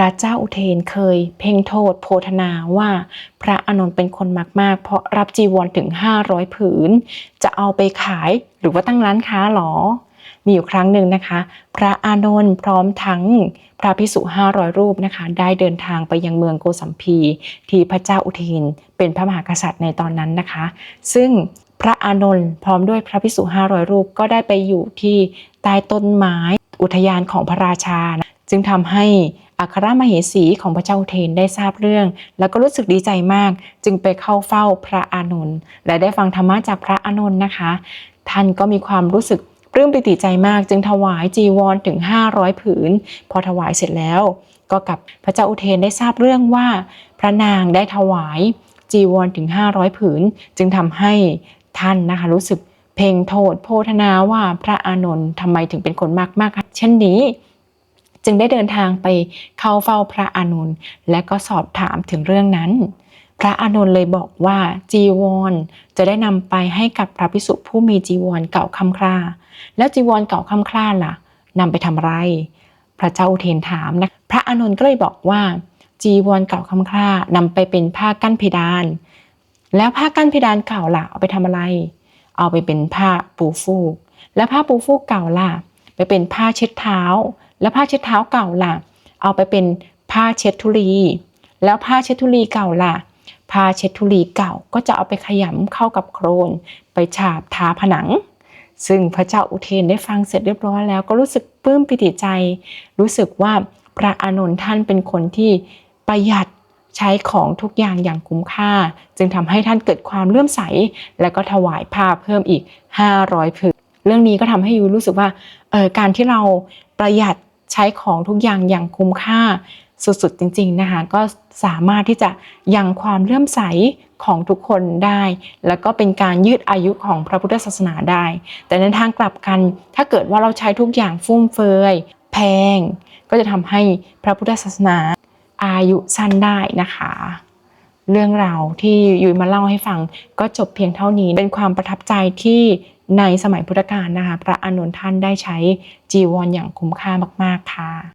ระเจ้าอุเทนเคยเพ่งโทษโพธนาว่าพระอนนท์เป็นคนมากๆ เพราะรับจีวรถึง 500 ผืน จะเอาไปขายหรือว่าตั้งร้านค้าหรอ มีอยู่ครั้งหนึ่งนะคะ พระอานนท์พร้อมทั้งพระพิสุ500 รูปนะคะ ได้เดินทางไปยังเมืองโกสัมพี ที่พระเจ้าอุเทนเป็นพระมหากษัตริย์ในตอนนั้นนะคะ ซึ่งพระอานนท์พร้อมด้วยพระพิสุ500 รูปก็ได้ไปอยู่ที่ใต้ต้นไม้อุทยานของพระราชานะจึงทำให้ อัครมเหสีของพระเจ้าอุเทนได้ทราบเรื่อง แล้วก็รู้สึกดีใจมาก จึงไปเข้าเฝ้าพระอานนท์และได้ฟังธรรมะจากพระอานนท์นะคะ ท่านก็มีความรู้สึกปลื้มปิติใจมากจึงถวายจีวรถึง 500 ผืน พอถวายเสร็จแล้ว ก็กับพระเจ้าอุเทนได้ทราบเรื่องว่า พระนางได้ถวายจีวรถึง 500 ผืน จึงทำให้ท่านนะคะรู้สึกเพ่งโทษโพธนาว่าพระอานนท์ทำไมถึงเป็นคนมากมากๆเช่นนี้ จึงได้เดินทางไปเข้าเฝ้าพระอานนท์และก็สอบถามถึงเรื่องนั้น พระอานนท์เลยบอกว่าจีวรจะได้นำไปให้กับพระภิกษุผู้มีจีวรเก่าคำคร่าแล้วจีวรเก่าคำคร่าล่ะนำไปทำอะไร พระเจ้าอุเทนถามนะพระอานนท์ก็เลยบอกว่า จีวรเก่าคำคร่านำไปเป็นผ้ากั้นเพดาน แล้วผ้ากั้นเพดานเก่าล่ะเอาไปทำอะไร เอาไปเป็นผ้าปูฟูก แล้วผ้าปูฟูกเก่าล่ะไปเป็นผ้าเช็ดเท้า แล้วผ้าเช็ดเท้าเก่าล่ะ เอาไปเป็นผ้าเช็ดทุลี แล้วผ้าเช็ดทุลีเก่าล่ะ ผ้าเช็ดทุลีเก่าก็จะเอาไปขยำเข้ากับโครน ไปฉาบทาผนัง ซึ่งพระเจ้าอุเทนได้ฟังเสร็จเรียบร้อยแล้วก็รู้สึกปลื้มปิติใจ รู้สึกว่าพระอานนท์ท่านเป็นคนที่ประหยัดใช้ของทุกอย่างอย่างคุ้มค่า จึงทำให้ท่านเกิดความเลื่อมใส และก็ถวายผ้าเพิ่มอีก 500ผืนเรื่องนี้ก็ทำให้ยูรู้สึกว่าเออการที่เราประหยัด ใช้ของทุกอย่างอย่างคุ้มค่าสุดๆจริง ๆนะคะ ก็สามารถที่จะยังความเลื่อมใสของทุกคนได้ แล้วก็เป็นการยืดอายุของพระพุทธศาสนาได้ แต่ในทางกลับกัน ถ้าเกิดว่าเราใช้ทุกอย่างฟุ่มเฟือยแพง ก็จะทำให้พระพุทธศาสนาอายุสั้นได้นะคะ เรื่องราวที่ยุ้ยมาเล่าให้ฟังก็จบเพียงเท่านี้ เป็นความประทับใจที่ในสมัยพุทธกาลนะคะ พระอานนท์ท่านได้ใช้จีวรอย่างคุ้มค่ามาก ๆ ค่ะ